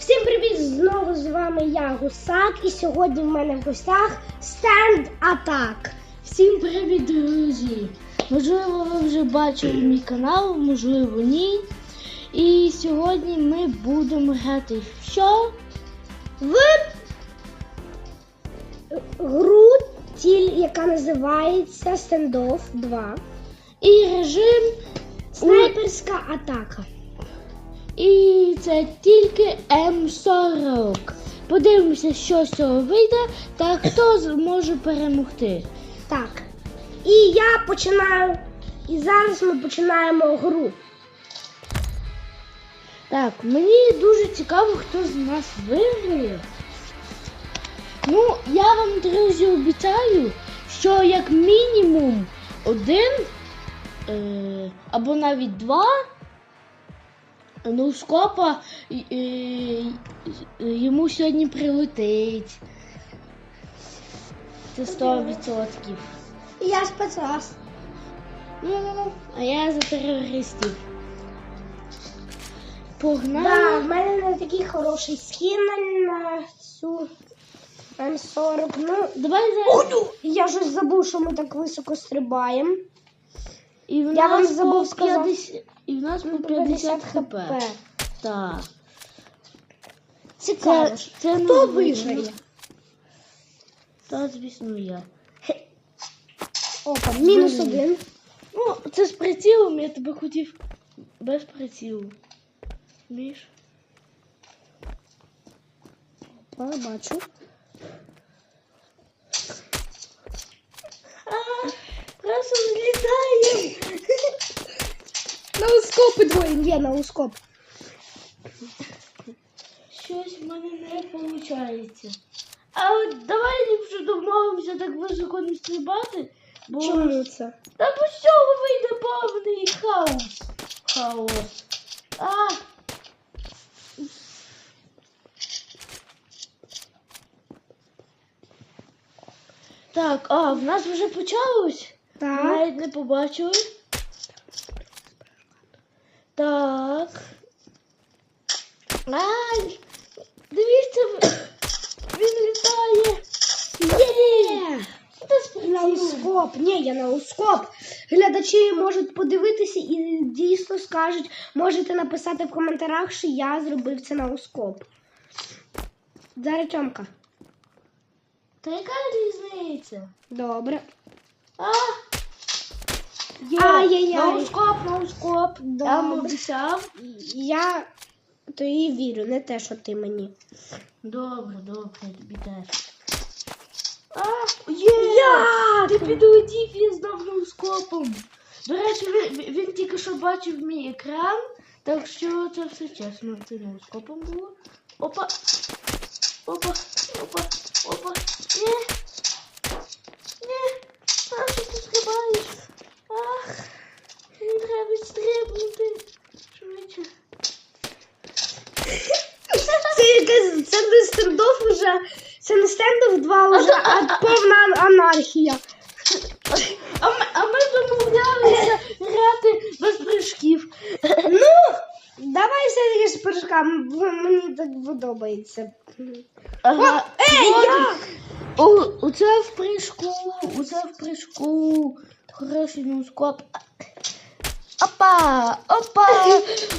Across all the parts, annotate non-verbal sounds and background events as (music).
Всім привіт! Знову з вами я Гусак, і сьогодні в мене в гостях Stand Attack. Всім привіт, друзі! Можливо, ви вже бачили мій канал, можливо, ні. І сьогодні ми будемо грати в що? В гру тіль, яка називається Standoff 2. І режим, Снайперська атака. І це тільки М40. Подивимося, що з цього вийде та хто зможе перемогти. Так. І я починаю. І зараз ми починаємо гру. Так, мені дуже цікаво, хто з нас виграє. Ну, я вам, друзі, обіцяю, що як мінімум один е, або навіть два ноускопа е, е, йому сьогодні прилетить. Це 100%. Я спецназ. Ну, а я за терористів. Погнали. Да, в мене не такий хороший скін на цю М40. Ну, Давай зараз. я щось забув, що ми так високо стрибаємо. І в Я вам нас забув по сказати. 50, і в нас по 50 хп. Так. Цікаво. Це, ж. це Хто не виграє? Та, звісно, я. Опа, мінус Блін. один. Ну, це з прицілом, я тебе хотів без прицілу. Міш? Опа, бачу. Просто злітаємо. (laughs) На ускопи двоє є, на ускоп. Щось в мене не виходить. А от давай ліпше домовимося так високо не стрибати. Бо... Чому це? Та по цього вийде повний хаос. Хаос. А! Так, а, в нас вже почалось? Так. Навіть не побачили. Так. Ай! Дивіться, він літає. Є! На ускоп. Ні, я на ускоп. Глядачі можуть подивитися і дійсно скажуть, можете написати в коментарях, що я зробив це на ускоп. Зараз Тьомка. Та яка різниця? Добре. А! Ай-яй-яй. На ускоп, на ускоп. Я вам Добре. обіцяв. Я тобі вірю, не те, що ти мені. Добре, добре, я тобі теж. А, є! Ти підлетів і знов ноускопом. До речі, він, він тільки що бачив мій екран, так що це все чесно. Це ноускопом було. Опа! Опа! Опа! Ні! Ні! А що ти стрибаєш? Ах! Мені треба стрибнути. Швидше. Це якась це не стендов уже. Це не стендов 2 уже, а повна анархія. А ми, а ми домовлялися грати без прыжків. Ну, давай бо мені так подобається. Ага. Ей, Вот. як? О, оце в прыжку, оце в прыжку. Хороший ноускоп. Опа, опа,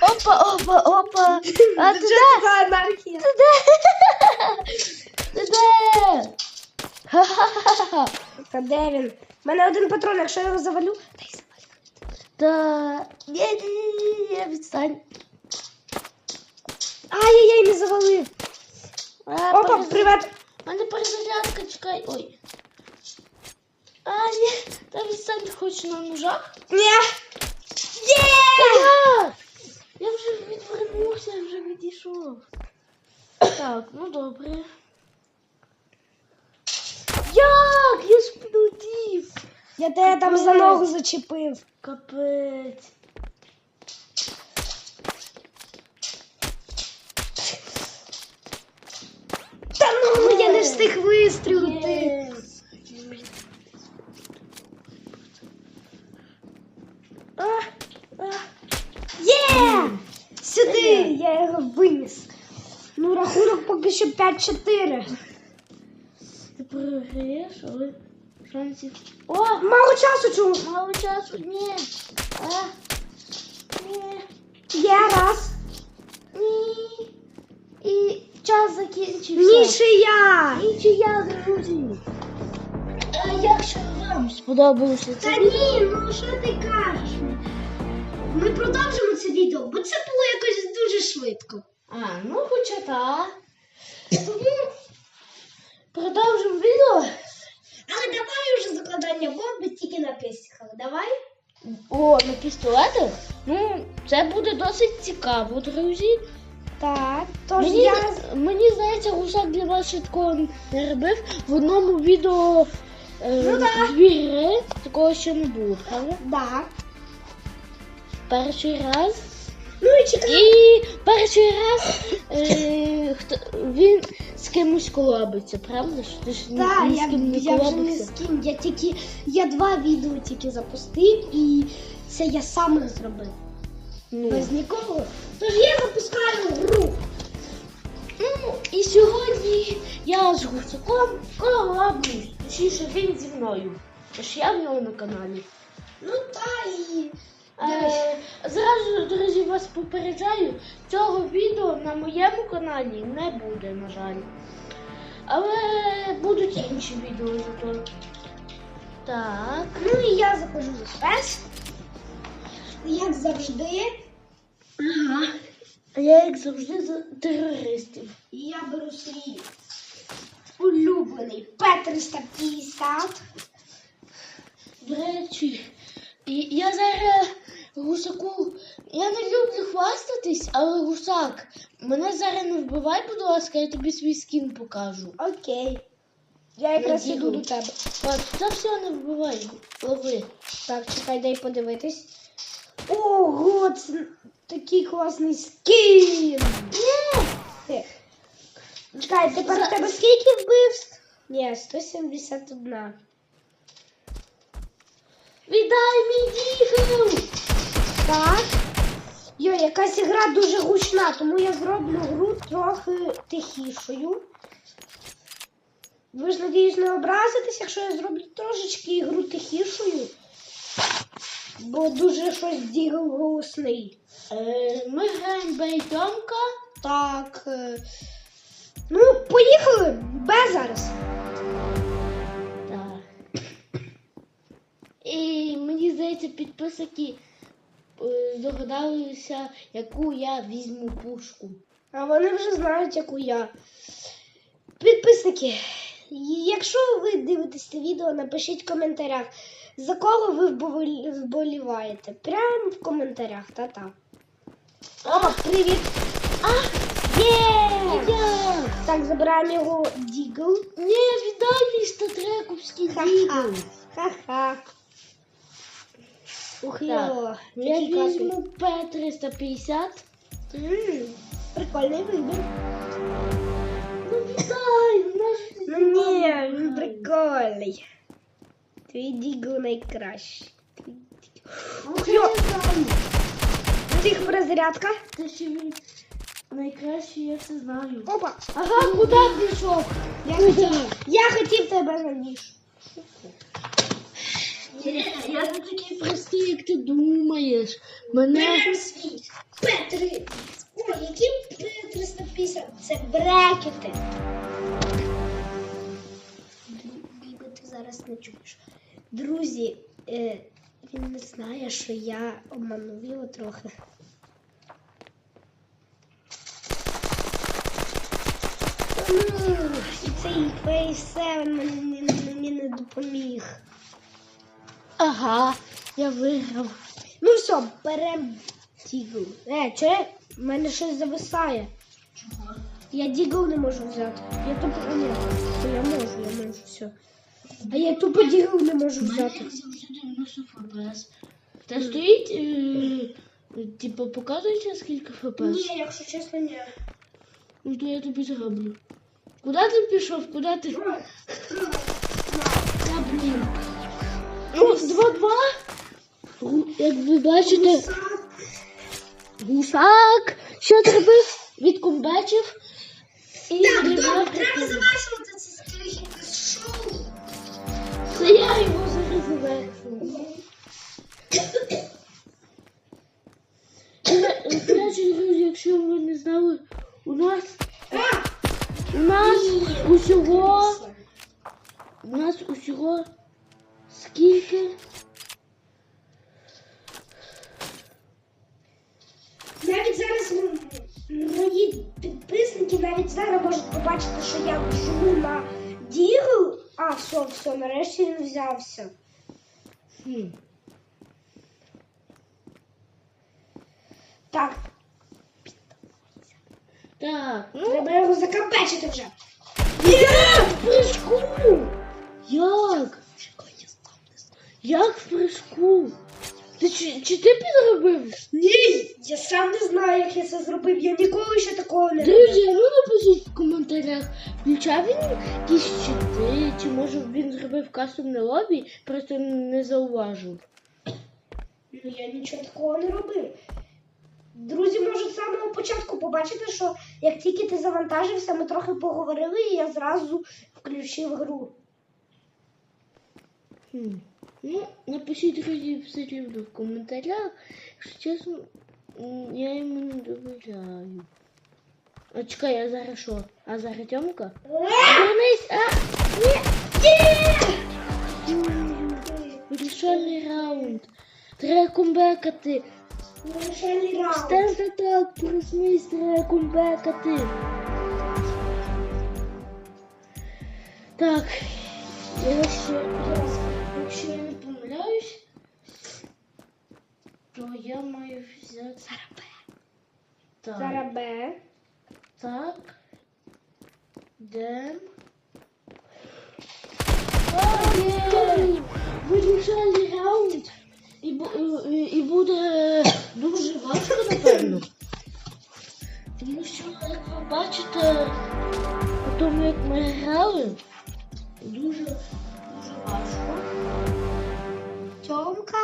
опа, опа, опа. А. Ти де? Ти де? (laughs) Ха-ха-ха. Та де він? У мене один патрон, якщо я його завалю, дай завалю. Та, ні, ні, ні, ні, відстань. Ай-яй-яй, не завалив. А, Опа, перез- привет. У мене перезарядка, чекай. Ой. А, ні, та відстань хоч на ножах. Ні. Є! Я! Я вже відвернувся, я вже відійшов. Так, ну добре. Як? Я ж підлетів. Я тебе там за ногу зачепив. Капець. Встиг вистрілити. Є. Сюди! Я його виніс. Ну Ну, рахунок поки що 5-4. Ти програєш, але шансів. О! Мало часу чому? Мало часу. Ні. А. Ні. Є раз. Нічия. Нічия, друзі. А якщо вам сподобалося це Та ні, ну що ти кажеш? Ми продовжимо це відео, бо це було якось дуже швидко. А, ну хоча так. Тому продовжимо відео. Але давай уже закладання бомби тільки на пістиках. Давай. О, на пістолетах? Ну, це буде досить цікаво, друзі. Так, тож Мені, я. мені здається, гусак для вас ще такого не робив. В одному відео е, Ну да. дві гри такого ще не було, правда? Да. Перший раз. Ну і чекай. І перший раз е, хто, він з кимось колобиться, правда? Ти ж ні- Так, ні з я, ким не я вже не колобився. з ким. Я тільки я два відео тільки запустив, і це я сам їх зробив. Ну. Без нікого. Тож я запускаю гру. Ну, і сьогодні я з гусаком колабнусь. Точніше, він зі мною. Тож я в нього на каналі. Ну та і. Е, зразу, друзі, вас попереджаю, цього відео на моєму каналі не буде, на жаль. Але будуть інші відео зато. Так. Ну і я заходжу за спец. Як завжди. Ага. А я, як завжди, за терористів. І я беру свій улюблений П-350. До речі, і я зараз гусаку. Я не люблю хвастатись, але гусак, мене зараз не вбивай, будь ласка, я тобі свій скін покажу. Окей. Я якраз іду до тебе. От, це все не вбивай, лови. Так, чекай, дай подивитись. Ого, це такий класний скін. Чекай, тепер у тебе скільки вбивств? Ні, 171. Віддай мій дігл! Так. Йо, якась гра дуже гучна, тому я зроблю гру трохи тихішою. Ви ж надіюсь не образитесь, якщо я зроблю трошечки гру тихішою. Бо дуже щось дігл голосний. Е, ми граємо бейтомка. Так. е, Ну, поїхали! Б зараз. Так. І мені здається, підписники е, здогадалися, яку я візьму пушку. А вони вже знають, яку я. Підписники, якщо ви дивитесь це відео, напишіть в коментарях, за кого ви вболіваєте. Прямо в коментарях, та-та. Опа, привіт! А! Є! Я! Так, забираємо його дігл. Ні, віддай мій статрековський дігл. Ха-ха. Ух, йо, Я візьму П-350. Прикольний вибір. Ну віддай, наш Ну ні, він прикольний. Твій дігл найкращий. Йо, тих перезарядка. Те, що він найкращий, я це знаю. Опа. Ага, куди пішов? Я хотів, я хотів тебе на ніж. Я не такий простий, як ти думаєш. Мене. Свій П3. Ой, які П350? Це брекети. Ніби ти зараз не чуєш. Друзі, е, він не знає, що я обманув його трохи. І цей Фейс7 мені, мені не допоміг. Ага, я виграв. Ну все, берем дігл. Е, че? В мене щось зависає. Чого? Я дігл не можу взяти. Я. А, ні, я можу, я можу, все. А я тупо дігл не можу взяти. завжди 90 ФПС. Та стоїть, е, типу, показується скільки ФПС? Ні, якщо чесно, ні. Ну то я тобі зроблю. Куди ти пішов? Куди ти? Та блін. Ну, 2-2. Як ви бачите, гусак. Що зробив? Відкомбечив. І Так, добре, треба завершувати. Це я його зараз завершу. (coughs) Е, друзі, якщо ви не знали, у нас у нас усього у нас усього скільки? навіть зараз мої підписники навіть зараз можуть побачити, що я живу на дігл. А, все, все, нарешті він взявся. Хм. Так, Так, ну треба його закампечити вже. в прыжку! Як? Як в прыжку? Ти чи, чи ти підробив? Ні, я сам не знаю, як я це зробив. Я ніколи ще такого не робив. Друзі, ну напишіть в коментарях, включав він якісь щити, чи може він зробив кастомне лобі, просто не зауважив. Ну, я нічого такого не робив. Друзі можуть з самого початку побачити, що як тільки ти завантажився, ми трохи поговорили, і я зразу включив гру. Хм. Ну, напишіть друзі все рівно в коментарях. Якщо чесно, я йому не довіряю. А чекай, а зараз що? А зараз Тьомка? Вернись! А! Ні! Вирішальний раунд. Треба комбекати. Вирішальний раунд. Стенда так, проснись, треба комбекати. Так, якщо, якщо я не помиляюсь, то я маю взяти. Так, Зараз Б. так. Дем. Вирішальний раунд. І, буде дуже важко, напевно. Тому що, як ви бачите, по тому, як ми грали, дуже, важко. Тьомка.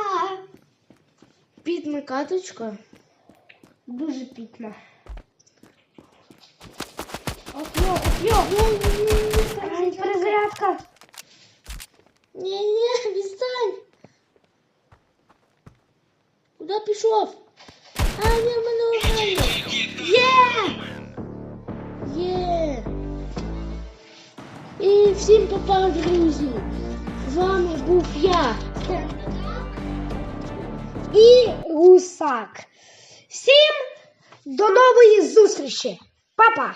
Підна каточка. Дуже пітна. Окно, окно. Ай, перезарядка. Ні, ні, відстань. Куди пішов? А, ні, в мене охайно. Є! Є! І всім попав, друзі. З вами був я. І гусак. Всім до нової зустрічі. Папа.